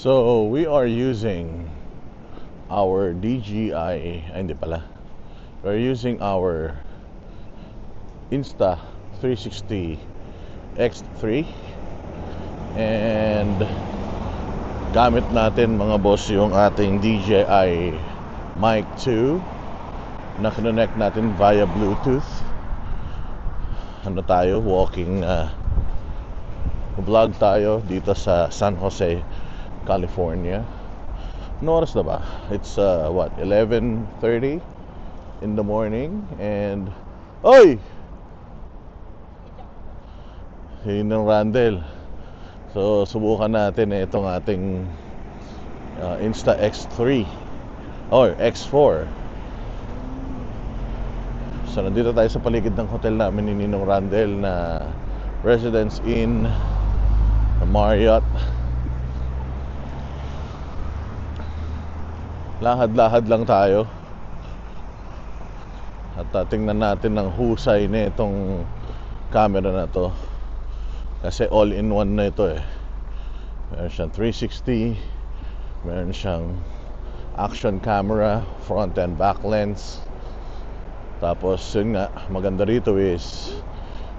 So, we are using our DJI, hindi pala. We're using our Insta 360 X3 and gamit natin mga boss yung ating DJI Mic 2 na connect natin via Bluetooth. Ano tayo? Walking uh, vlog tayo dito sa San Jose California ano oras na ba? It's uh, what? 11.30 in the morning and Oy! Yun ng Randall So subukan natin eh, itong ating uh, Insta X3 or X4 So nandito tayo sa paligid ng hotel namin ni Ninong Randall na Residence Inn Marriott Lahad-lahad lang tayo. At uh, natin ng husay na itong camera na to. Kasi all-in-one na ito eh. Meron siyang 360 Meron siyang action camera Front and back lens. Tapos yun nga Maganda rito is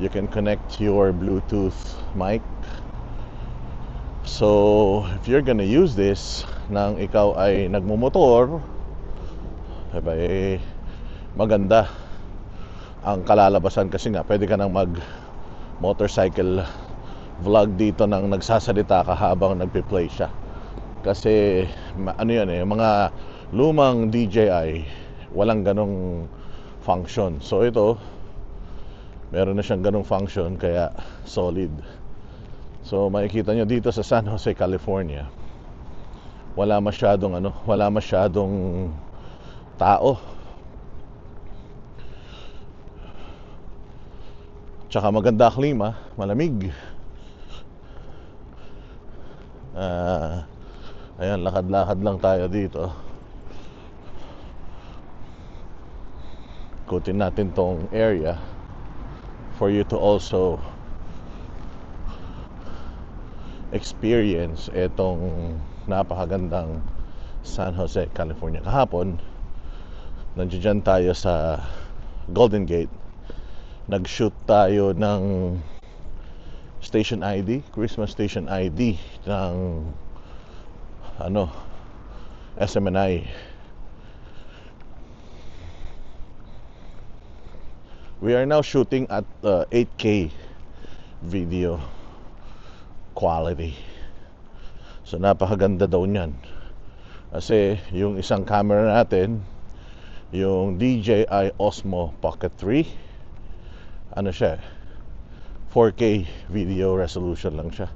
You can connect your Bluetooth mic So, if you're gonna use this nang ikaw ay nagmumotor, diba, eh, maganda ang kalalabasan kasi nga pwede ka nang mag motorcycle vlog dito nang nagsasalita ka habang nagpe-play siya. Kasi ano yan eh, mga lumang DJI walang ganong function. So ito meron na siyang ganong function kaya solid. So makikita nyo dito sa San Jose, California wala masyadong ano, wala masyadong tao. Tsaka maganda klima, malamig. Uh, ayan, lakad-lakad lang tayo dito. Kutin natin tong area for you to also experience itong napakagandang San Jose, California. Kahapon, nandiyan tayo sa Golden Gate. Nag-shoot tayo ng station ID, Christmas station ID ng ano, SMNI. We are now shooting at uh, 8K video quality. So napakaganda daw niyan. Kasi yung isang camera natin, yung DJI Osmo Pocket 3, ano siya, 4K video resolution lang siya.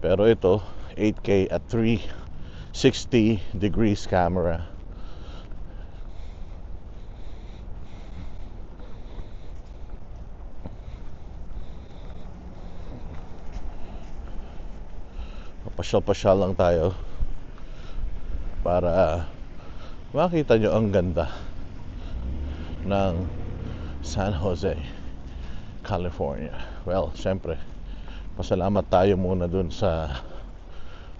Pero ito, 8K at 360 degrees camera. Pasyal-pasyal lang tayo para makita nyo ang ganda ng San Jose, California. Well, syempre, pasalamat tayo muna dun sa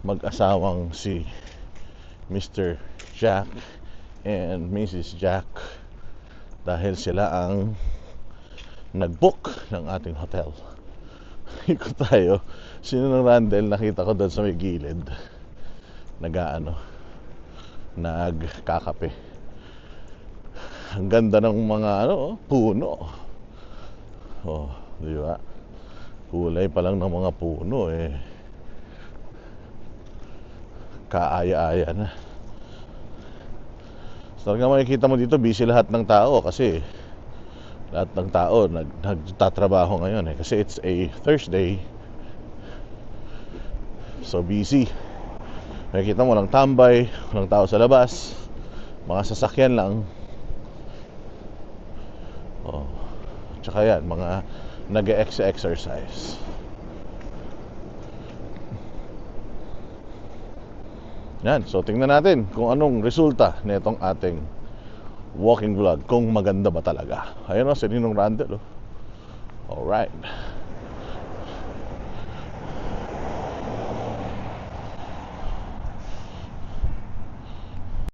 mag-asawang si Mr. Jack and Mrs. Jack dahil sila ang nag-book ng ating hotel. Ikot tayo Sino ng Randall nakita ko doon sa may gilid? Nagaano nagkakape. Ang ganda ng mga ano oh, puno. Oh di ba? Kulay pa lang ng mga puno eh. Kaaya-aya na. So talaga makikita mo dito busy lahat ng tao kasi lahat ng tao nag, nagtatrabaho ngayon eh kasi it's a Thursday So busy. Nakikita mo lang tambay, walang tao sa labas. Mga sasakyan lang. Oh. Tsaka yan, mga nag-exercise. Yan, so tingnan natin kung anong resulta nitong ating walking vlog kung maganda ba talaga. Ayun o, si Ninong Randall. Oh. Alright.